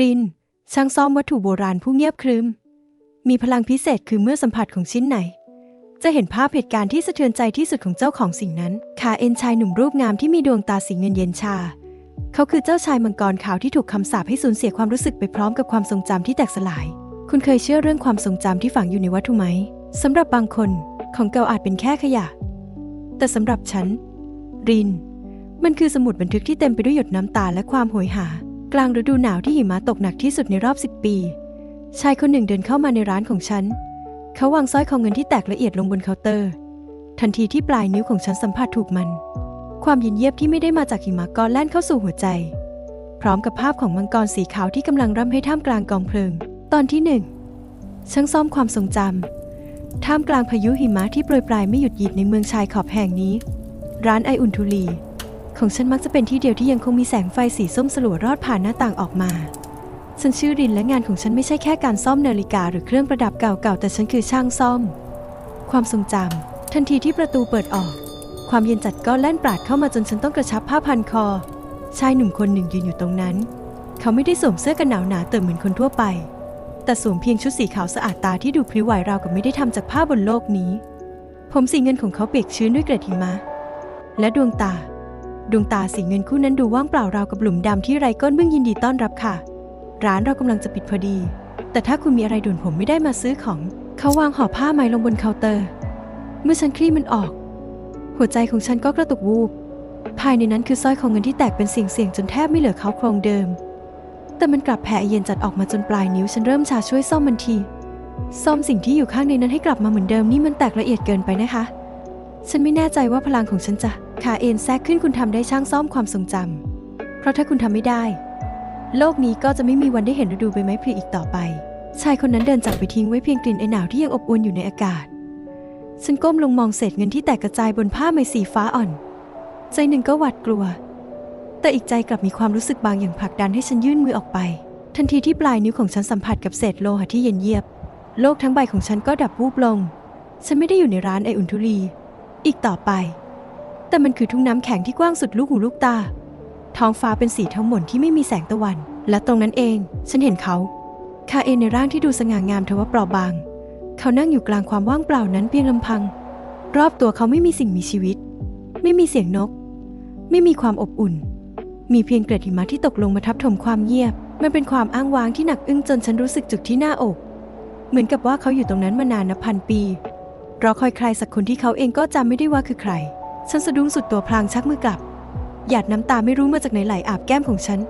ริน ช่างซ่อมวัตถุโบราณผู้เงียบครึม มีพลังพิเศษคือเมื่อสัมผัสของชิ้นไหน จะเห็นภาพเหตุการณ์ที่สะเทือนใจที่สุดของเจ้าของสิ่งนั้นคาเอ็นชายหนุ่มรูปงามที่มีดวงตาสีเงินเย็นชา เขาคือเจ้าชายมังกรขาวที่ถูกคำสาปให้สูญเสียความรู้สึกไปพร้อมกับความทรงจำที่แตกสลาย คุณเคยเชื่อเรื่องความทรงจำที่ฝังอยู่ในวัตถุไหมสำหรับบางคนของเก่าอาจเป็นแค่ขยะ แต่สำหรับฉัน ริน มันคือสมุดบันทึกที่เต็มไปด้วยหยดน้ำตาและความโหยหา กลางฤดูหนาวที่หิมะตกหนักที่สุดในรอบสิบปี ชายคนหนึ่งเดินเข้ามาในร้านของฉัน เขาวางสร้อยคอเงินที่แตกละเอียดลงบนเคาน์เตอร์ ทันทีที่ปลายนิ้วของฉันสัมผัสถูกมัน ความเย็นเยียบที่ไม่ได้มาจากหิมะก็แล่นเข้าสู่หัวใจ พร้อมกับภาพของมังกรสีขาวที่กำลังร่ำให้ท่ามกลางกองเพลิง ตอนที่หนึ่งช่างซ่อมความทรงจำท่ามกลางพายุหิมะที่โปรยปลายไม่หยุดหยิดในเมืองชายขอบแห่งนี้ ร้านไออุ่นทุลี ของฉันมักจะเป็นที่เดียวที่ยังคงมีแสงไฟสีส้มสลัวรอดผ่านหน้าต่างออกมา ฉันชื่อรินและงานของฉันไม่ใช่แค่การซ่อมนาฬิกาหรือเครื่องประดับเก่าๆ แต่ฉันคือช่างซ่อม ความทรงจำทันทีที่ประตูเปิดออก ความเย็นจัดก็แล่นปราดเข้ามาจนฉันต้องกระชับผ้าพันคอ ชายหนุ่มคนหนึ่งยืนอยู่ตรงนั้น เขาไม่ได้สวมเสื้อกันหนาวหนาเติมเหมือนคนทั่วไป แต่สวมเพียงชุดสีขาวสะอาดตาที่ดูพลิ้วไหวราวกับไม่ได้ทำจากผ้าบนโลกนี้ ผมสีเงินของเขาเปียกชื้นด้วยเกล็ดหิมะ และดวงตา ดวงตาสีเงินคู่นั้นดูว่างเปล่าราวกับหลุมดำที่ไรก้นเบื้องยินดีต้อนรับค่ะ ร้านเรากำลังจะปิดพอดี แต่ถ้าคุณมีอะไรด่วนผมไม่ได้มาซื้อของ เขาวางห่อผ้าไหมลงบนเคาน์เตอร์ เมื่อฉันคลี่มันออก หัวใจของฉันก็กระตุกวูบ ภายในนั้นคือสร้อยของเงินที่แตกเป็นเสียงๆจนแทบไม่เหลือเขาโครงเดิม แต่มันกลับแผ่เย็นจัดออกมาจนปลายนิ้วฉันเริ่มชาช่วยซ่อมมันทีซ่อมสิ่งที่อยู่ข้างในนั้นให้กลับมาเหมือนเดิมนี่มันแตกละเอียดเกินไปนะคะ ฉันไม่แน่ใจว่าพลังของฉันจะขาเอ็นแทรกขึ้นคุณทำได้ช่างซ่อมความทรงจำ เพราะถ้าคุณทำไม่ได้ โลกนี้ก็จะไม่มีวันได้เห็นฤดูใบไม้ผลิอีกต่อไป ชายคนนั้นเดินจากไปทิ้งไว้เพียงกลิ่นไอหนาวที่ยังอบอวลอยู่ในอากาศ ฉันก้มลงมองเศษเงินที่แตกกระจายบนผ้าไหมสีฟ้าอ่อน ใจหนึ่งก็หวาดกลัว แต่อีกใจกลับมีความรู้สึกบางอย่างผลักดันให้ฉันยื่นมือออกไป ทันทีที่ปลายนิ้วของฉันสัมผัสกับเศษโลหะที่เย็นเยียบ โลกทั้งใบของฉันก็ดับวูบลง ฉันไม่ได้อยู่ในร้านไออุ่นทุลี อีกต่อไป แต่มันคือทุ่งน้ำแข็งที่กว้างสุดลูกหูลูกตา ท้องฟ้าเป็นสีเทาหม่นที่ไม่มีแสงตะวัน และตรงนั้นเอง ฉันเห็นเขา คาเอนในร่างที่ดูสง่างามทว่าเปราะบาง เขานั่งอยู่กลางความว่างเปล่านั้นเพียงลำพัง รอบตัวเขาไม่มีสิ่งมีชีวิต ไม่มีเสียงนก ไม่มีความอบอุ่น มีเพียงเกล็ดหิมะที่ตกลงมาทับถมความเงียบ มันเป็นความอ้างว้างที่หนักอึ้งจนฉันรู้สึกจุกที่หน้าอก เหมือนกับว่าเขาอยู่ตรงนั้นมานานนับพันปี รอคอยใครสักคนที่เขาเองก็จำไม่ได้ว่าคือใคร ฉันสะดุ้งสุดตัวพลางชักมือกลับ หยาดน้ำตาไม่รู้มาจากไหนไหลอาบแก้มของฉัน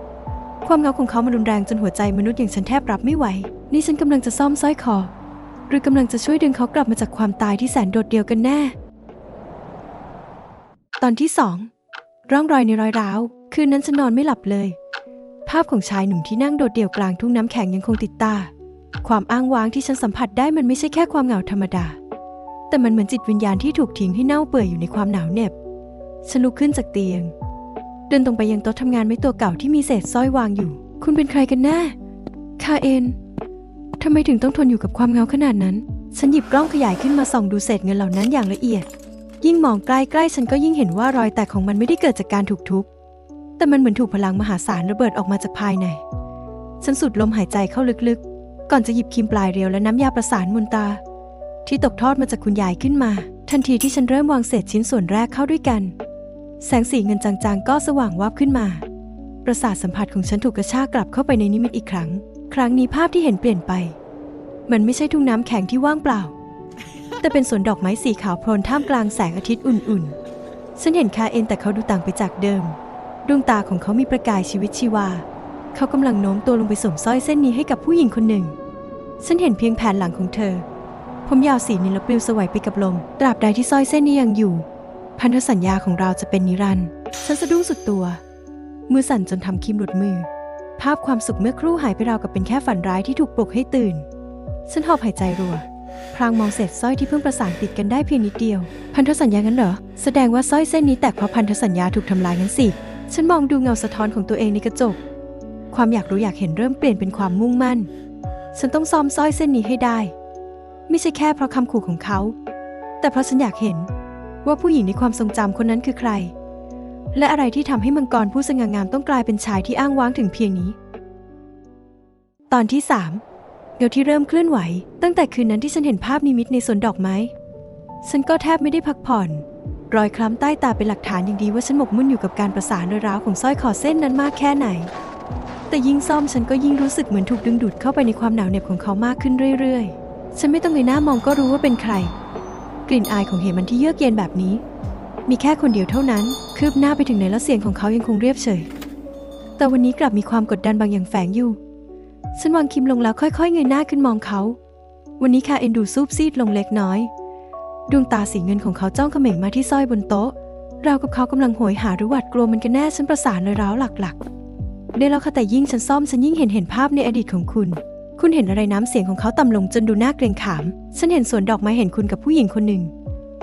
ความเหงาของเขามันรุนแรงจนหัวใจมนุษย์อย่างฉันแทบรับไม่ไหว นี่ฉันกำลังจะซ่อมสร้อยคอ หรือกำลังจะช่วยดึงเขากลับมาจากความตายที่แสนโดดเดี่ยวกันแน่ ตอนที่สองร่องรอยในรอยร้าว คืนนั้นฉันนอนไม่หลับเลย ภาพของชายหนุ่มที่นั่งโดดเดี่ยวกลางทุ่งน้ำแข็งยังคงติดตา ความอ้างว้างที่ฉันสัมผัสได้มันไม่ใช่แค่ความเหงาธรรมดา แต่มันเหมือนจิตวิญญาณที่ถูกทิ้งให้เน่าเปื่อยอยู่ในความหนาวเหน็บ ฉันลุกขึ้นจากเตียง เดินตรงไปยังโต๊ะทำงานไม้ตัวเก่าที่มีเศษสร้อยวางอยู่ คุณเป็นใครกันแน่ คาเอนทำไมถึงต้องทนอยู่กับความเหงาขนาดนั้น ฉันหยิบกล้องขยายขึ้นมาส่องดูเศษเงินเหล่านั้นอย่างละเอียด ยิ่งมองใกล้ๆฉันก็ยิ่งเห็นว่ารอยแตกของมันไม่ได้เกิดจากการถูกทุบ แต่มันเหมือนถูกพลังมหาศาลระเบิดออกมาจากภายใน ฉันสูดลมหายใจเข้าลึกๆ ก่อนจะหยิบครีมปลายเรียวและน้ำยาประสานมุนตา ที่ตกทอดมาจากคุณยายขึ้นมา ทันทีที่ฉันเริ่มวางเศษชิ้นส่วนแรกเข้าด้วยกัน แสงสีเงินจางๆ ก็สว่างวับขึ้นมา ประสาทสัมผัสของฉันถูกกระชากกลับเข้าไปในนิมิตอีกครั้ง ครั้งนี้ภาพที่เห็นเปลี่ยนไป มันไม่ใช่ทุ่งน้ำแข็งที่ว่างเปล่า แต่เป็นสวนดอกไม้สีขาวโพลนท่ามกลางแสงอาทิตย์อุ่นๆ ฉันเห็นคาเอนแต่เขาดูต่างไปจากเดิม ดวงตาของเขามีประกายชีวิตชีวา เขากำลังโน้มตัวลงไปสวมสร้อยเส้นนี้ให้กับผู้หญิงคนหนึ่ง ฉันเห็นเพียงแผ่นหลังของเธอ ผมยาวสีนิลปลิวสวัยไปกับลม ตราบใดที่สร้อยเส้นนี้ยังอยู่ พันธสัญญาของเราจะเป็นนิรันดร์ฉันสะดุ้งสุดตัว มือสั่นจนทำคีมหลุดมือ ภาพความสุขเมื่อครู่หายไปราวกับเป็นแค่ฝันร้ายที่ถูกปลุกให้ตื่น ฉันหอบหายใจรัว พลางมองเศษสร้อยที่เพิ่งประสานติดกันได้เพียงนิดเดียว พันธสัญญางั้นเหรอ แสดงว่าสร้อยเส้นนี้แตกเพราะพันธสัญญาถูกทำลายงั้นสิ ฉันมองดูเงาสะท้อนของตัวเองในกระจก ความอยากรู้อยากเห็นเริ่มเปลี่ยนเป็นความมุ่งมั่น ฉันต้องซ่อมสร้อยเส้นนี้ให้ได้ ไม่ใช่แค่เพราะคำขู่ของเขา แต่เพราะฉันอยากเห็นว่าผู้หญิงในความทรงจำคนนั้นคือใคร และอะไรที่ทำให้มังกรผู้สง่างามต้องกลายเป็นชายที่อ้างว้างถึงเพียงนี้ ตอนที่สามเงาที่เริ่มเคลื่อนไหว ตั้งแต่คืนนั้นที่ฉันเห็นภาพนิมิตในสวนดอกไม้ ฉันก็แทบไม่ได้พักผ่อน รอยคล้ำใต้ตาเป็นหลักฐานอย่างดีว่าฉันหมกมุ่นอยู่กับการประสานรอยร้าวของสร้อยคอเส้นนั้นมากแค่ไหน แต่ยิ่งซ่อมฉันก็ยิ่งรู้สึกเหมือนถูกดึงดูดเข้าไปในความหนาวเหน็บของเขามากขึ้นเรื่อยๆ ฉันไม่ต้องเงยหน้ามองก็รู้ว่าเป็นใคร กลิ่นอายของเหมันที่เยือกเย็นแบบนี้ มีแค่คนเดียวเท่านั้น คืบหน้าไปถึงไหนแล้วเสียงของเขายังคงเรียบเฉย แต่วันนี้กลับมีความกดดันบางอย่างแฝงอยู่ ฉันวางคิมลงแล้วค่อยๆเงยหน้าขึ้นมองเขา วันนี้คาเอ็นดูซูบซีดลงเล็กน้อย ดวงตาสีเงินของเขาจ้องเขม่งมาที่สร้อยบนโต๊ะ ราวกับเขากำลังโหยหาหรือหวาดกลัวมันกันแน่ฉันประสานเลยร้าวหลักๆ ได้แล้วค่ะแต่ยิ่งฉันซ่อมฉันยิ่งเห็นเห็นภาพในอดีตของคุณ คุณเห็นอะไรน้ำเสียงของเขาต่ำลงจนดูน่าเกรงขาม ฉันเห็นสวนดอกไม้เห็นคุณกับผู้หญิงคนหนึ่ง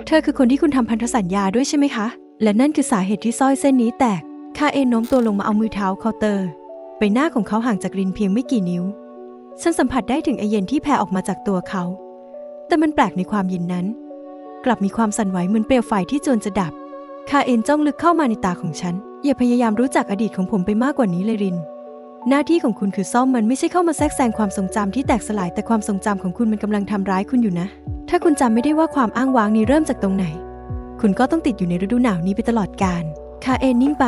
เธอคือคนที่คุณทำพันธสัญญาด้วยใช่ไหมคะ และนั่นคือสาเหตุที่สร้อยเส้นนี้แตก คาเอนโน้มตัวลงมาเอามือเท้าเคาน์เตอร์ ใบหน้าของเขาห่างจากรินเพียงไม่กี่นิ้ว ฉันสัมผัสได้ถึงไอเย็นที่แผ่ออกมาจากตัวเขา แต่มันแปลกในความเย็นนั้น กลับมีความสั่นไหวเหมือนเปลวไฟที่จวนจะดับ คาเอนจ้องลึกเข้ามาในตาของฉัน อย่าพยายามรู้จักอดีตของผมไปมากกว่านี้เลยริน หน้าที่ของคุณคือซ่อมมันไม่ใช่เข้ามาแทรกแซงความทรงจำที่แตกสลายแต่ความทรงจำของคุณมันกำลังทำร้ายคุณอยู่นะ ถ้าคุณจำไม่ได้ว่าความอ้างว้างนี้เริ่มจากตรงไหน คุณก็ต้องติดอยู่ในฤดูหนาวนี้ไปตลอดกาลคาเอนนิ่งไป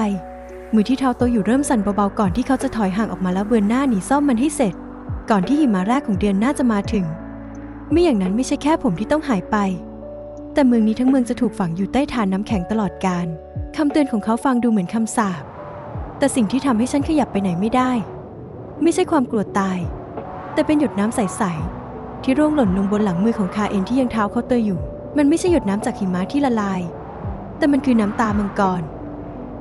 มือที่เท้าโตวอยู่เริ่มสั่นเบาๆก่อนที่เขาจะถอยห่างออกมาแล้วเบือนหน้าหนีซ่อมมันให้เสร็จ ก่อนที่หิมะแรกของเดือนหน้าจะมาถึง ไม่อย่างนั้นไม่ใช่แค่ผมที่ต้องหายไป แต่เมืองนี้ทั้งเมืองจะถูกฝังอยู่ใต้ฐานน้ำแข็งตลอดกาลคำเตือนของเขาฟังดูเหมือนคำสาป แต่สิ่งที่ทำให้ฉันขยับไปไหนไม่ได้ ไม่ใช่ความกลัวตาย แต่เป็นหยดน้ำใสๆที่ร่วงหล่นลงบนหลังมือของคาเอนที่ยังเท้าเคาน์เตอร์อยู่ มันไม่ใช่หยดน้ำจากหิมะที่ละลาย แต่มันคือน้ำตามังกร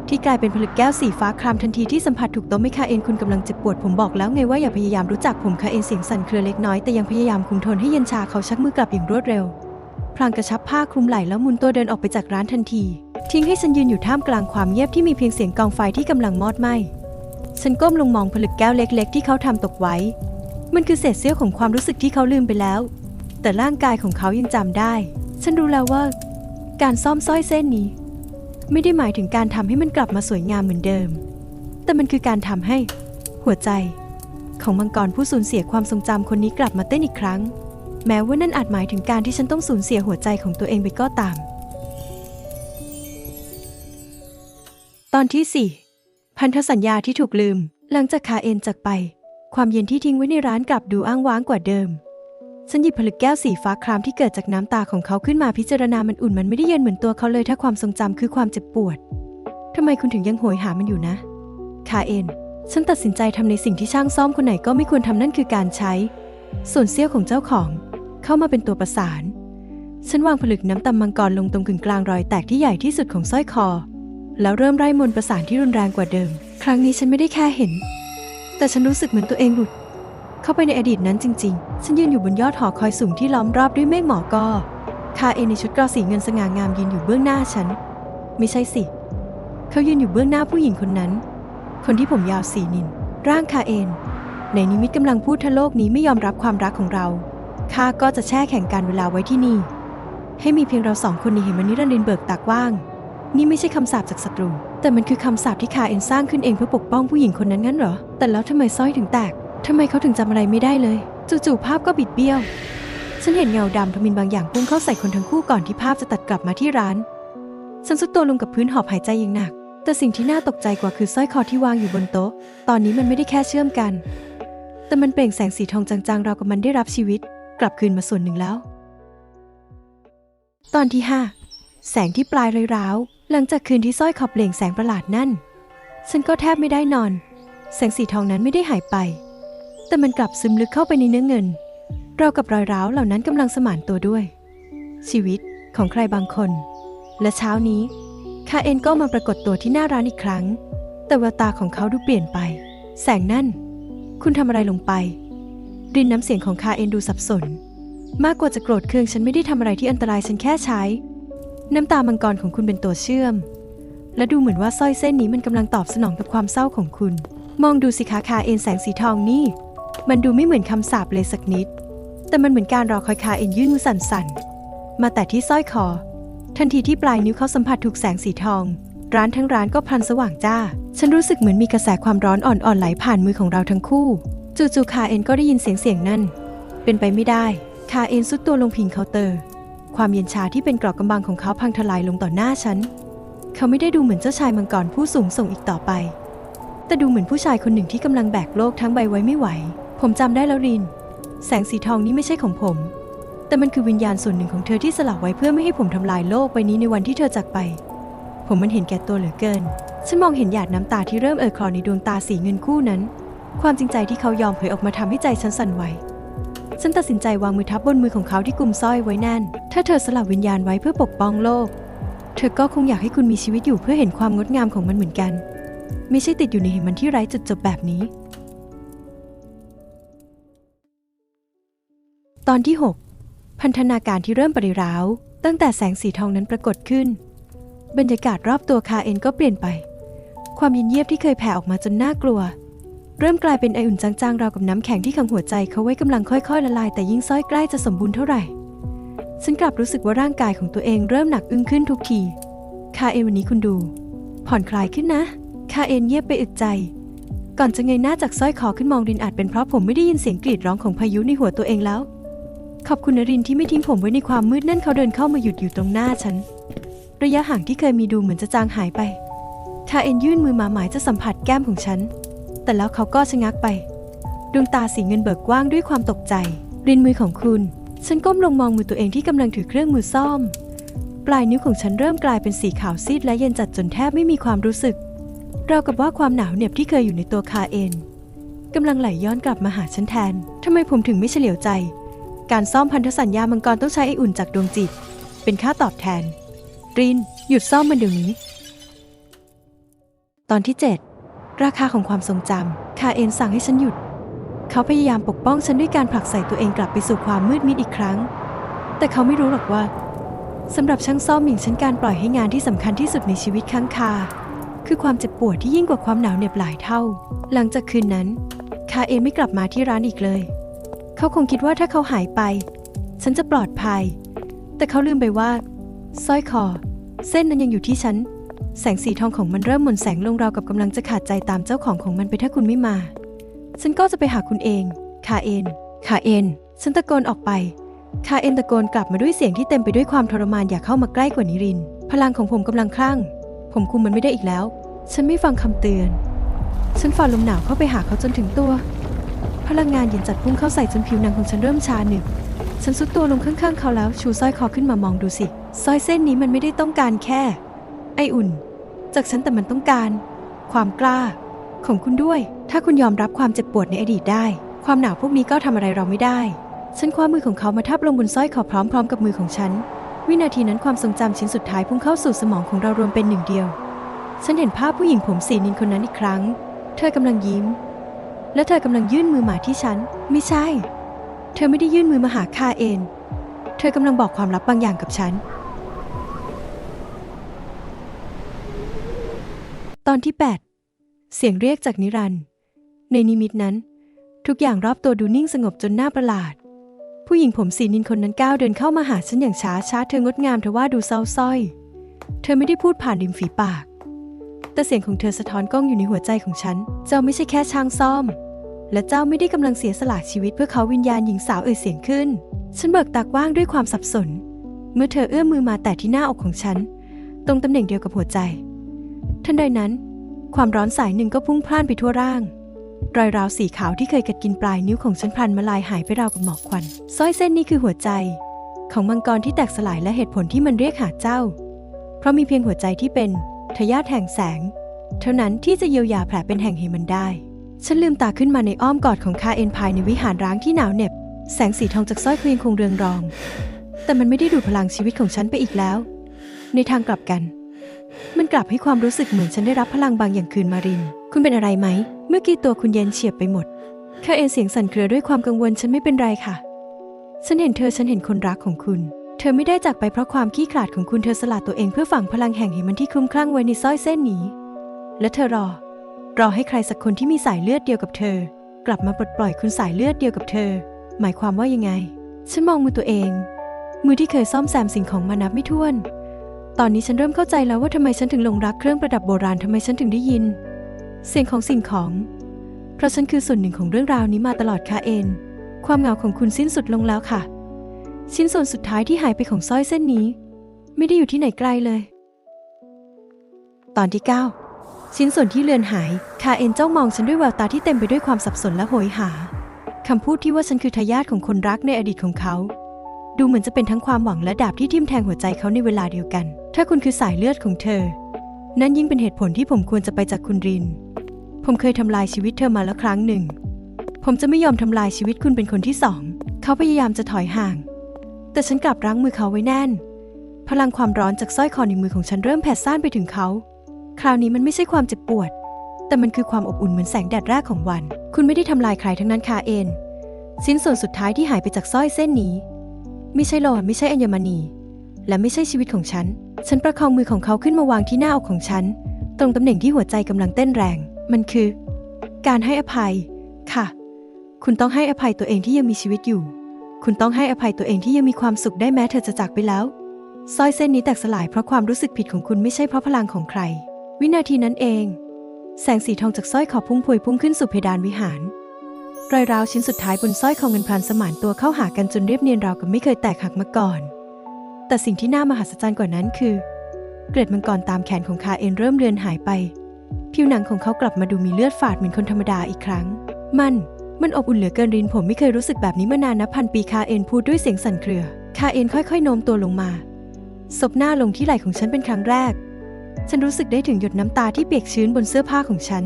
ที่กลายเป็นผลึกแก้วสีฟ้าครามทันทีที่สัมผัสถูกต๊ะไม่คาเอนคุณกำลังเจ็บปวดผมบอกแล้วไงว่าอย่าพยายามรู้จักผมคาเอนเสียงสั่นเครือเล็กน้อยแต่ยังพยายามคุมโทนให้เย็นชาเขาชักมือกลับอย่างรวดเร็วพลางกระชับผ้าคลุมไหล่แล้วมุนตัวเดินออกไปจากร้านทันที ทิ้งให้ฉันยืนอยู่ท่ามกลางความเงียบที่มีเพียงเสียงกองไฟที่กำลังมอดไหม้ฉันก้มลงมองผลึกแก้วเล็ก ๆ ที่เขาทำตกไว้ มันคือเศษเสี้ยวของความรู้สึกที่เขาลืมไปแล้ว แต่ร่างกายของเขายังจำได้ ฉันรู้แล้วว่า การซ่อมสร้อยเส้นนี้ ไม่ได้หมายถึงการทำให้มันกลับมาสวยงามเหมือนเดิม แต่มันคือการทำให้ หัวใจ ของมังกรผู้สูญเสียความทรงจำคนนี้กลับมาเต้นอีกครั้ง แม้ว่านั่นอาจหมายถึงการที่ฉันต้องสูญเสียหัวใจของตัวเองไปก็ตาม ตอนที่ 4 พันธสัญญาที่ถูกลืม หลังจากคาเอนจากไป ความเย็นที่ทิ้งไว้ในร้านกลับดูอ้างว้างกว่าเดิม ฉันหยิบผลึกแก้วสีฟ้าครามที่เกิดจากน้ำตาของเขาขึ้นมาพิจารณามันอุ่นมันไม่ได้เย็นเหมือนตัวเขาเลยถ้าความทรงจำคือความเจ็บปวดทำไมคุณถึงยังโหยหามันอยู่นะ คาเอน ฉันตัดสินใจทำในสิ่งที่ช่างซ่อมคนไหนก็ไม่ควรทำนั่นคือการใช้ ส่วนเสี้ยวของเจ้าของ เข้ามาเป็นตัวประสาน ฉันวางผลึกน้ำตำมังกรลงตรงกึ่งกลางรอยแตกที่ใหญ่ที่สุดของสร้อยคอ แล้วเริ่มไล่มนประสานที่รุนแรงกว่าเดิม ครั้งนี้ฉันไม่ได้แค่เห็น แต่ฉันรู้สึกเหมือนตัวเองหลุด เข้าไปในอดีตนั้นจริง ๆ ฉันยืนอยู่บนยอดหอคอยสูงที่ล้อมรอบด้วยเมฆหมอกก็คาเอนในชุดกราสีเงินสง่างามยืนอยู่เบื้องหน้าฉัน ไม่ใช่สิ เขายืนอยู่เบื้องหน้าผู้หญิงคนนั้น คนที่ผมยาวสีนิน ร่างคาเอน ในนิมิตกำลังพูดถ้าโลกนี้ไม่ยอมรับความรักของเราข้าก็จะแช่แข่งการเวลาไว้ที่นี่ ให้มีเพียงเราสองคนในเหมนิรันดรินเบิกตากว่าง นี่ไม่ใช่คำสาปจากศัตรู แต่มันคือคำสาปที่คาเอ็นสร้างขึ้นเองเพื่อปกป้องผู้หญิงคนนั้นงั้นเหรอ แต่แล้วทำไมสร้อยถึงแตกทำไมเขาถึงจำอะไรไม่ได้เลย จู่ๆภาพก็บิดเบี้ยว ฉันเห็นเงาดำทมินบางอย่างพุ่งเข้าใส่คนทั้งคู่ก่อนที่ภาพจะตัดกลับมาที่ร้าน ฉันสุดตัวลงกับพื้นหอบหายใจอย่างหนัก แต่สิ่งที่น่าตกใจกว่าคือสร้อยคอที่วางอยู่บนโต๊ะ ตอนนี้มันไม่ได้แค่เชื่อมกัน แต่มันเปล่งแสงสีทองจางๆราวกับมันได้รับชีวิต กลับคืนมาส่วนหนึ่งแล้ว ตอนที่5แสงที่ปลายรอยร้าว หลังจากคืนที่สร้อยคอบเปล่งแสงประหลาดนั่น ฉันก็แทบไม่ได้นอน แสงสีทองนั้นไม่ได้หายไป แต่มันกลับซึมลึกเข้าไปในเนื้อเงิน เรากับรอยร้าวเหล่านั้นกำลังสมานตัวด้วย ชีวิตของใครบางคน และเช้านี้คาเอ็นก็มาปรากฏตัวที่หน้าร้านอีกครั้ง แต่แววตาของเขาดูเปลี่ยนไป แสงนั่น คุณทำอะไรลงไป รินน้ำเสียงของคาเอ็นดูสับสน มากกว่าจะโกรธเคืองฉันไม่ได้ทำอะไรที่อันตรายฉันแค่ใช้ น้ำตามังกรของคุณเป็นตัวเชื่อม และดูเหมือนว่าสร้อยเส้นนี้มันกำลังตอบสนองกับความเศร้าของคุณ มองดูสิคะคาเอ็นแสงสีทองนี่ มันดูไม่เหมือนคำสาปเลยสักนิด แต่มันเหมือนการรอคอยคาเอ็นยื่นมือสั่นๆ มาแต่ที่สร้อยคอ ทันทีที่ปลายนิ้วเขาสัมผัสถูกแสงสีทอง ร้านทั้งร้านก็พลันสว่างจ้า ฉันรู้สึกเหมือนมีกระแสความร้อนอ่อนๆไหลผ่านมือของเราทั้งคู่ จู่ๆคาเอ็นก็ได้ยินเสียงเสียงนั่น เป็นไปไม่ได้ คาเอ็นซุดตัวลงพิงเคาน์เตอร์ ความเย็นชาที่เป็นกรอกกำบังของเขาพังทลายลงต่อหน้าฉัน เขาไม่ได้ดูเหมือนเจ้าชายมังกรผู้สูงส่งอีกต่อไป แต่ดูเหมือนผู้ชายคนหนึ่งที่กำลังแบกโลกทั้งใบไว้ไม่ไหว ผมจำได้แล้วริน แสงสีทองนี้ไม่ใช่ของผม แต่มันคือวิญญาณส่วนหนึ่งของเธอที่สลักไว้เพื่อไม่ให้ผมทำลายโลกใบนี้ในวันที่เธอจากไป ผมมันเห็นแก่ตัวเหลือเกิน ฉันมองเห็นหยาดน้ำตาที่เริ่มเอ่อคลอในดวงตาสีเงินคู่นั้น ความจริงใจที่เขายอมเผยออกมาทำให้ใจฉันสั่นไหว ฉันตัดสินใจวางมือทับบนมือของเขาที่กุมสร้อยไว้แน่น ถ้าเธอสลับวิญญาณไว้เพื่อปกป้องโลก เธอก็คงอยากให้คุณมีชีวิตอยู่เพื่อเห็นความงดงามของมันเหมือนกัน ไม่ใช่ติดอยู่ในเหมันที่ไร้จุดจบแบบนี้ ตอนที่ 6 พันธนาการที่เริ่มปริร้าว ตั้งแต่แสงสีทองนั้นปรากฏขึ้น บรรยากาศรอบตัวคาเอ็นก็เปลี่ยนไป ความเย็นเยียบที่เคยแผ่ออกมาจนน่ากลัว เริ่มกลายเป็นไออุ่นจางๆราวกับน้ำแข็งที่ขังหัวใจเขาไว้กำลังค่อยๆละลายแต่ยิ่งซ้อยใกล้จะสมบูรณ์เท่าไหร่ ฉันกลับรู้สึกว่าร่างกายของตัวเองเริ่มหนักอึ้งขึ้นทุกที คาเอนวันนี้คุณดู ผ่อนคลายขึ้นนะ คาเอนเงียบไปอึดใจ ก่อนจะเงยหน้าจากสร้อยคอขึ้นมองรินอาจเป็นเพราะผมไม่ได้ยินเสียงกรีดร้องของพายุในหัวตัวเองแล้ว ขอบคุณนรินที่ไม่ทิ้งผมไว้ในความมืดนั่นเขาเดินเข้ามาหยุดอยู่ตรงหน้าฉัน ระยะห่างที่เคยมีดูเหมือนจะจางหายไป คาเอนยื่นมือมาหมายจะสัมผัสแก้มของฉัน แต่แล้วเขาก็ชะงักไป ดวงตาสีเงินเบิกกว้างด้วยความตกใจ รินมือของคุณ ฉันก้มลงมองมือตัวเองที่กำลังถือเครื่องมือซ่อม ปลายนิ้วของฉันเริ่มกลายเป็นสีขาวซีดและเย็นจัดจนแทบไม่มีความรู้สึกราวกับว่าความหนาวเหน็บที่เคยอยู่ในตัวคาเอ็นกำลังไหลย้อนกลับมาหาฉันแทนทำไมผมถึงไม่เฉลียวใจ การซ่อมพันธสัญญามังกรต้องใช้ไออุ่นจากดวงจิต เป็นค่าตอบแทนรินหยุดซ่อมมันเดี๋ยวนี้ ตอนที่ 7 ราคาของความทรงจำคาเอ็นสั่งให้ฉันหยุด เขาพยายามปกป้องฉันด้วยการผลักใส่ตัวเองกลับไปสู่ความมืดมิดอีกครั้ง แต่เขาไม่รู้หรอกว่าสำหรับช่างซ่อมอย่งฉันการปล่อยให้งานที่สำคัญที่สุดในชีวิตค้างคา คือความเจ็บปวดที่ยิ่งกว่าความหนาวเหน็บหลายเท่า หลังจากคืนนั้น คาเอ็นไม่กลับมาที่ร้านอีกเลย เขาคงคิดว่าถ้าเขาหายไป ฉันจะปลอดภัย แต่เขาลืมไปว่าสร้อยคอ เส้นนั้นยังอยู่ที่ฉัน แสงสีทองของมันเริ่มหม่นแสงลงราวกับกำลังจะขาดใจตามเจ้าของของมันไปถ้าคุณไม่มา ฉันก็จะไปหาคุณเองคาเอ็นคาเอ็นฉันตะโกนออกไปคาเอ็นตะโกนกลับมาด้วยเสียงที่เต็มไปด้วยความทรมานอยากเข้ามาใกล้กว่านิริน พลังของผมกำลังคลั่ง ผมคุมมันไม่ได้อีกแล้ว ฉันไม่ฟังคำเตือน ฉันฝ่าลมหนาวเข้าไปหาเขาจนถึงตัว พลังงานเย็นจัดพุ่งเข้าใส่จนผิวหนังของฉันเริ่มชาหนึบฉันซุดตัวลงข้างๆเขาแล้วชูสร้อยคอขึ้นมามองดูสิสร้อยเส้นนี้มันไม่ได้ต้องการแค่ ไออุ่น จากฉันแต่มันต้องการ ความกล้า ของคุณด้วย ถ้าคุณยอมรับความเจ็บปวดในอดีตได้ ความหนาวพวกนี้ก็ทำอะไรเราไม่ได้ ฉันคว้ามือของเขามาทับลงบนสร้อยคอพร้อมๆกับมือของฉัน วินาทีนั้นความทรงจำชิ้นสุดท้ายพุ่งเข้าสู่สมองของเรารวมเป็นหนึ่งเดียว ฉันเห็นภาพผู้หญิงผมสีนินคนนั้นอีกครั้ง เธอกำลังยิ้ม และเธอกำลังยื่นมือมาที่ฉัน ไม่ใช่ เธอไม่ได้ยื่นมือมาหาข้าเอง เธอกำลังบอกความลับบางอย่างกับฉัน ตอนที่ 8 เสียงเรียกจากนิรันด์ในนิมิตนั้น ทุกอย่างรอบตัวดูนิ่งสงบจนน่าประหลาด ผู้หญิงผมสีนินคนนั้นก้าวเดินเข้ามาหาฉันอย่างช้าช้าเธองดงามทว่าดูเศร้าสร้อย เธอไม่ได้พูดผ่านริมฝีปาก แต่เสียงของเธอสะท้อนกล้องอยู่ในหัวใจของฉัน เจ้าไม่ใช่แค่ช่างซ่อม และเจ้าไม่ได้กำลังเสียสละชีวิตเพื่อเขาวิญญาณหญิงสาวเอ่ยเสียงขึ้น ฉันเบิกตากว้างด้วยความสับสน เมื่อเธอเอื้อมมือมาแตะที่หน้าอกของฉัน ตรงตำแหน่งเดียวกับหัวใจ ทันใดนั้น ความร้อนสายหนึ่งก็พุ่งพล่านไปทั่วร่าง รอยราวสีขาวที่เคยกัดกินปลายนิ้วของฉันพลันมาลายหายไปราวกับหมอกควันสร้อยเส้นนี้คือหัวใจ ของมังกรที่แตกสลายและเหตุผลที่มันเรียกหาเจ้า เพราะมีเพียงหัวใจที่เป็นทยาทแห่งแสง เท่านั้นที่จะเยียวยาแผลเป็นแห่งเหมันได้ ฉันลืมตาขึ้นมาในอ้อมกอดของคาเอ็นภายในวิหารร้างที่หนาวเหน็บ แสงสีทองจากสร้อยคลียงคงเรืองรอง แต่มันไม่ได้ดูดพลังชีวิตของฉันไปอีกแล้ว ในทางกลับกัน มันกลับให้ความรู้สึกเหมือนฉันได้รับพลังบางอย่างคืนมาริน คุณเป็นอะไรไหม เมื่อกี้ตัวคุณเย็นเฉียบไปหมดคาเอ็นเสียงสั่นเครือด้วยความกังวลฉันไม่เป็นไรค่ะ ฉันเห็นเธอฉันเห็นคนรักของคุณ เธอไม่ได้จากไปเพราะความขี้ขลาดของคุณเธอสละตัวเองเพื่อฝังพลังแห่งเหมันที่คลุ้มคลั่งไว้ในสร้อยเส้นนี้ และเธอรอ รอให้ใครสักคนที่มีสายเลือดเดียวกับเธอ กลับมาปลดปล่อยคุณสายเลือดเดียวกับเธอ หมายความว่ายังไง ฉันมองมือตัวเอง มือที่เคยซ่อมแซมสิ่งของมานับไม่ถ้วน ตอนนี้ฉันเริ่มเข้าใจแล้วว่าทำไมฉันถึงหลงรักเครื่องประดับโบราณทำไมฉันถึงได้ยิน เสียงของสิ่งของ เพราะฉันคือส่วนหนึ่งของเรื่องราวนี้มาตลอดคาเอนความเหงาของคุณสิ้นสุดลงแล้วค่ะ ชิ้นส่วนสุดท้ายที่หายไปของสร้อยเส้นนี้ ไม่ได้อยู่ที่ไหนไกลเลย ตอนที่ 9 ชิ้นส่วนที่เลือนหายคาเอนจ้องมองฉันด้วยแววตาที่เต็มไปด้วยความสับสนและโหยหาคำพูดที่ว่าฉันคือทายาทของคนรักในอดีตของเขา ดูเหมือนจะเป็นทั้งความหวังและดาบที่ทิ่มแทงหัวใจเขาในเวลาเดียวกัน ถ้าคุณคือสายเลือดของเธอ นั่นยิ่งเป็นเหตุผลที่ผมควรจะไปจากคุณริน ผมเคยทำลายชีวิตเธอมาแล้วครั้งหนึ่ง ผมจะไม่ยอมทำลายชีวิตคุณเป็นคนที่สอง เขาพยายามจะถอยห่าง แต่ฉันกลับรั้งมือเขาไว้แน่น พลังความร้อนจากสร้อยคอในมือของฉันเริ่มแผ่ซ่านไปถึงเขา คราวนี้มันไม่ใช่ความเจ็บปวด แต่มันคือความอบอุ่นเหมือนแสงแดดแรกของวัน คุณไม่ได้ทำลายใครทั้งนั้นคาเอนชิ้นส่วนสุดท้ายที่หายไปจากสร้อยเส้นนี้ ไม่ใช่โลหะไม่ใช่อัญมณี และไม่ใช่ชีวิตของฉัน ฉันประคองมือของเขาขึ้นมาวางที่หน้าอกของฉัน ตรงตำแหน่งที่หัวใจกำลังเต้นแรง มันคือ การให้อภัย ค่ะ คุณต้องให้อภัยตัวเองที่ยังมีชีวิตอยู่ คุณต้องให้อภัยตัวเองที่ยังมีความสุขได้แม้เธอจะจากไปแล้วสร้อยเส้นนี้แตกสลายเพราะความรู้สึกผิดของคุณไม่ใช่เพราะพลังของใคร วินาทีนั้นเอง แสงสีทองจากสร้อยคอพุ่งพวยพุ่งขึ้นสู่เพดานวิหารรอยร้าวชิ้นสุดท้ายบนสร้อยคอเงินพรานสมานตัวเข้าหากันจนเรียบเนียนราวกับไม่เคยแตกหักมาก่อน แต่สิ่งที่น่ามหัศจรรย์กว่านั้นคือ เกล็ดมังกรตามแขนของคาเอ็นเริ่มเลือนหายไป ผิวหนังของเขากลับมาดูมีเลือดฝาดเหมือนคนธรรมดาอีกครั้ง มัน มันอบอุ่นเหลือเกินรินผมไม่เคยรู้สึกแบบนี้มานานนับพันปีคาเอ็นพูดด้วยเสียงสั่นเครือ คาเอ็นค่อยๆโน้มตัวลงมาซบหน้าลงที่ไหล่ของฉันเป็นครั้งแรก ฉันรู้สึกได้ถึงหยดน้ำตาที่เปียกชื้นบนเสื้อผ้าของฉัน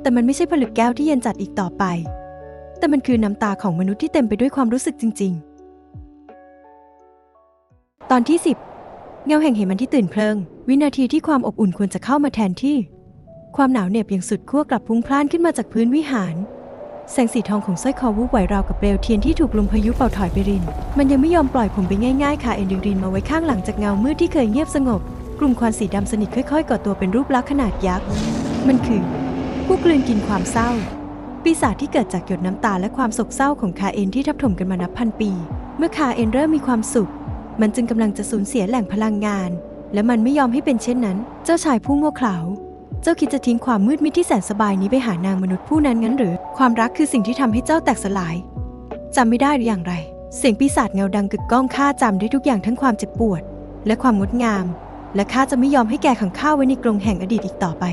แต่มันไม่ใช่ผลึกแก้วที่เย็นจัดอีกต่อไป แต่มันคือน้ำตาของมนุษย์ที่เต็มไปด้วยความรู้สึกจริง ๆ ตอนที่ 10 เงาแห่งเหมันที่ตื่นเพลิง วินาทีที่ความอบอุ่นควรจะเข้ามาแทนที่ ความหนาวเหน็บอย่างสุดขั้วกลับพุ่งพล่านขึ้นมาจากพื้นวิหาร แสงสีทองของสร้อยคอวูบไหวราวกับเปลวเทียนที่ถูกลมพายุเป่าถอยไปริน มันยังไม่ยอมปล่อยผมไปง่ายๆค่ะเอ็นดึงรินมาไว้ข้างหลังจากเงามืดที่เคยเงียบสงบ กลุ่มควันสีดำสนิทค่อยๆก่อตัวเป็นรูปลักษณ์ขนาดยักษ์ มันคือผู้กลืนกินความเศร้า ปีศาจที่เกิดจากหยดน้ำตาและความโศกเศร้าของคาเอนที่ทับถมกันมานับพันปี เมื่อคาเอนเริ่มมีความสุข มันจึงกำลังจะสูญเสียแหล่งพลังงาน และมันไม่ยอมให้เป็นเช่นนั้น เจ้าชายผู้โง่เขลาเจ้าคิดจะทิ้งความมืดมิดที่แสนสบายนี้ไปหานางมนุษย์ผู้นั้นงั้นหรือ ความรักคือสิ่งที่ทำให้เจ้าแตกสลายจำไม่ได้หรืออย่างไร เสียงปีศาจเงาดังกึกก้องข้าจำได้ทุกอย่างทั้งความเจ็บปวด และความงดงาม และข้าจะไม่ยอมให้แกขังข้าไว้ในกรงแห่งอดีตอีกต่อไป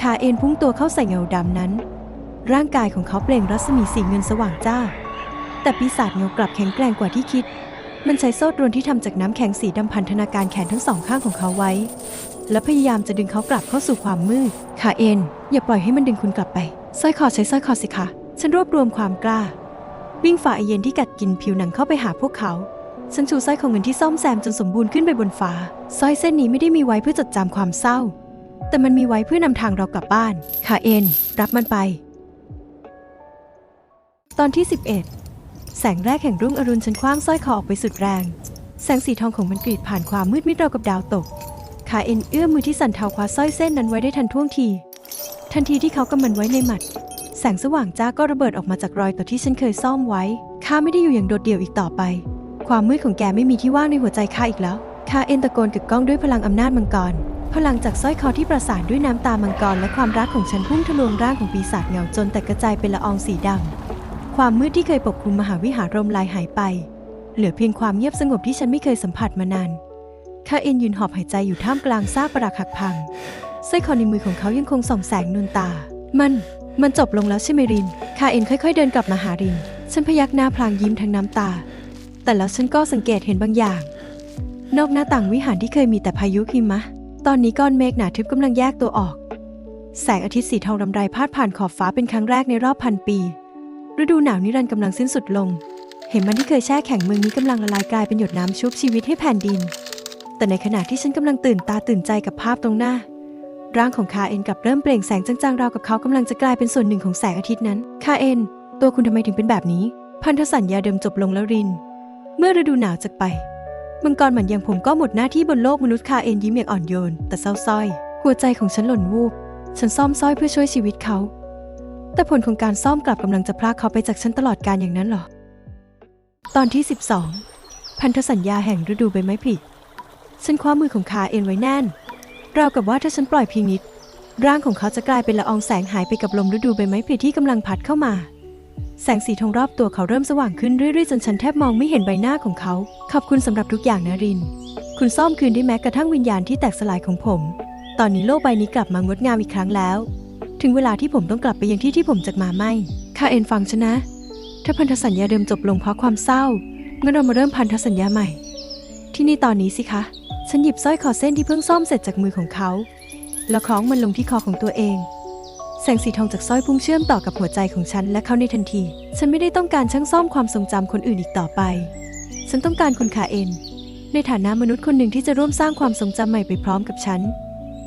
คาเอ็นพุ่งตัวเข้าใส่เงาดำนั้น ร่างกายของเขาเปล่งรัศมีสีเงินสว่างจ้า แต่ปีศาจเงากลับแข็งแกร่งกว่าที่คิด มันใช้โซ่ตรวนที่ทำจากน้ำแข็งสีดำพันธนาการแขนทั้งสองข้างของเขาไว้ และพยายามจะดึงเขากลับเข้าสู่ความมืดคาเอนอย่าปล่อยให้มันดึงคุณกลับไปสร้อยคอใช้สร้อยคอสิคะฉันรวบรวมความกล้า วิ่งฝ่าไอเย็นที่กัดกินผิวหนังเข้าไปหาพวกเขา ฉันชูสร้อยของเงินที่ซ่อมแซมจนสมบูรณ์ขึ้นไปบนฟ้าสร้อยเส้นนี้ไม่ได้มีไว้เพื่อจดจำความเศร้า แต่มันมีไว้เพื่อนำทางเรากลับบ้านคาเอนรับมันไป ตอนที่ 11 แสงแรกแห่งรุ่งอรุณฉันคว้างสร้อยคอออกไปสุดแรง แสงสีทองของมันกรีดผ่านความมืดมิดราวกับดาวตก ขาเอ็นเอื้อมมือที่สั่นเทาคว้าสร้อยเส้นนั้นไว้ได้ทันท่วงที ทันทีที่เขากำมันไว้ในหมัด แสงสว่างจ้าก็ระเบิดออกมาจากรอยต่อที่ฉันเคยซ่อมไว้ ข้าไม่ได้อยู่อย่างโดดเดี่ยวอีกต่อไป ความมืดของแกไม่มีที่ว่างในหัวใจข้าอีกแล้วข้าเอ็นตะโกนกึกก้องด้วยพลังอำนาจมังกร พลังจากสร้อยคอที่ประสานด้วยน้ำตามังกรและความรักของฉันพุ่งทะลวงร่างของปีศาจเงาจนแตกกระจายเป็นละอองสีดำ ความมืดที่เคยปกคลุมมหาวิหารรมลายหายไป เหลือเพียงความเงียบสงบที่ฉันไม่เคยสัมผัสมานานคาเอ็นยืนหอบหายใจอยู่ท่ามกลางซากปรักหักพังสร้อยคอในมือของเขายังคงส่องแสงนวลตา มัน มันจบลงแล้วใช่ไหมริน คาเอ็นค่อย ๆ เดินกลัพมาหาริน ฉันพยักหน้าพลางยิ้มทั้งน้ำตา แต่แล้วฉันก็สังเกตเห็นบางอย่าง นอกหน้าต่างวิหารที่เคยมีแต่พายุหิมะ ตอนนี้ก้อนเมฆหนาทึบกำลังแยกตัวออก แสงอาทิตย์สีทองรำไรพาดผ่านขอบฟ้าเป็นครั้งแรกในรอบพันปี ฤดูหนาวนิรันดร์กำลังสิ้นสุดลง เห็นมันที่เคยแช่แข็งเมืองนี้กำลังละลายกลายเป็นหยดน้ำชุบชีวิตให้แผ่นดิน แต่ในขณะที่ฉันกำลังตื่นตาตื่นใจกับภาพตรงหน้า ร่างของคาเอ็นกลับเริ่มเปล่งแสงจางๆราวกับเขากำลังจะกลายเป็นส่วนหนึ่งของแสงอาทิตย์นั้น คาเอ็น ตัวคุณทำไมถึงเป็นแบบนี้ พันธสัญญาเดิมจบลงแล้วริน เมื่อฤดูหนาวจากไปมังกรเหมือนอย่างผมก็หมดหน้าที่บนโลกมนุษย์คาเอ็นยิ้มอย่างอ่อนโยน แต่เศร้าสร้อย หัวใจของฉันหล่นวูบ ฉันซ่อมสร้อยเพื่อช่วยชีวิตเขา แต่ผลของการซ่อมกลับกำลังจะพรากเขาไปจากฉันตลอดการอย่างนั้นเหรอ ตอนที่ 12 พันธสัญญาแห่งฤดูใบไม้ผลิฉันคว้ามือของคาเอ็นไว้แน่น ราวกับว่าถ้าฉันปล่อยเพียงนิด ร่างของเขาจะกลายเป็นละอองแสงหายไปกับลมฤดูใบไม้ผลิที่กำลังพัดเข้ามา แสงสีทองรอบตัวเขาเริ่มสว่างขึ้นเรื่อยๆจนฉันแทบมองไม่เห็นใบหน้าของเขา ขอบคุณสำหรับทุกอย่างนะริน คุณซ่อมคืนได้แม้กระทั่งวิญญาณที่แตกสลายของผม ตอนนี้โลกใบนี้กลับมางดงามอีกครั้งแล้ว ถึงเวลาที่ผมต้องกลับไปยังที่ที่ผมจากมาไม่คาเอ็นฟังฉันะ ถ้าพันธสัญญาเดิมจบลงเพราะความเศร้างั้นเรามาเริ่มพันธสัญญาใหม่ ที่นี่ตอนนี้สิคะ ฉันหยิบสร้อยคอเส้นที่เพิ่งซ่อมเสร็จจากมือของเขา แล้วคล้องมันลงที่คอของตัวเอง แสงสีทองจากสร้อยพุ่งเชื่อมต่อกับหัวใจของฉันและเขาในทันที ฉันไม่ได้ต้องการช่างซ่อมความทรงจำคนอื่นอีกต่อไป ฉันต้องการคุณคาเอ็น ในฐานะมนุษย์คนหนึ่งที่จะร่วมสร้างความทรงจำใหม่ไปพร้อมกับฉัน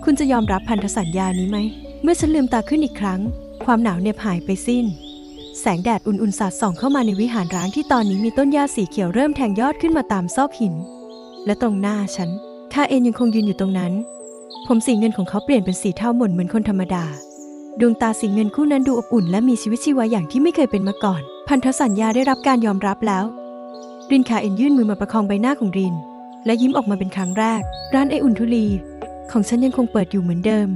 คุณจะยอมรับพันธสัญญานี้ไหม เมื่อฉันลืมตาขึ้นอีกครั้ง ความหนาวเหน็บหายไปสิ้น แสงแดดอุ่นๆสาดส่องเข้ามาในวิหารร้างที่ตอนนี้มีต้นหญ้าสีเขียวเริ่มแทงยอดขึ้นมาตามซอกหิน และตรงหน้าฉันคาเอ็นยังคงยืนอยู่ตรงนั้น ผมสีเงินของเขาเปลี่ยนเป็นสีเทาหม่นเหมือนคนธรรมดา ดวงตาสีเงินคู่นั้นดูอบอุ่นและมีชีวิตชีวาอย่างที่ไม่เคยเป็นมาก่อน พันธสัญญาได้รับการยอมรับแล้ว รินคาเอ็นยื่นมือมาประคองใบหน้าของริน และยิ้มออกมาเป็นครั้งแรก ร้านไออุ่นทุลี ของฉันยังคงเปิดอยู่เหมือนเดิม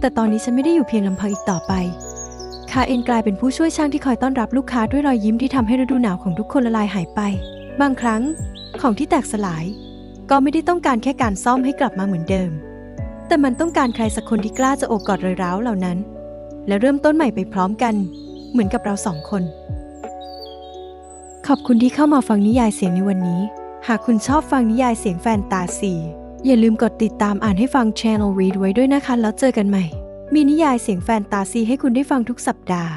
แต่ตอนนี้ฉันไม่ได้อยู่เพียงลำพังอีกต่อไป คาเอ็นกลายเป็นผู้ช่วยช่างที่คอยต้อนรับลูกค้าด้วยรอยยิ้มที่ทำให้ฤดูหนาวของทุกคนละลายหายไป บางครั้งของที่แตกสลาย ก็ไม่ได้ต้องการแค่การซ่อมให้กลับมาเหมือนเดิม แต่มันต้องการใครสักคนที่กล้าจะโอบกอดรอยร้าวเหล่านั้น และเริ่มต้นใหม่ไปพร้อมกัน เหมือนกับเราสองคน ขอบคุณที่เข้ามาฟังนิยายเสียงในวันนี้ หากคุณชอบฟังนิยายเสียงแฟนตาซี อย่าลืมกดติดตามอ่านให้ฟัง Channel Read ไว้ด้วยนะคะ แล้วเจอกันใหม่ มีนิยายเสียงแฟนตาซีให้คุณได้ฟังทุกสัปดาห์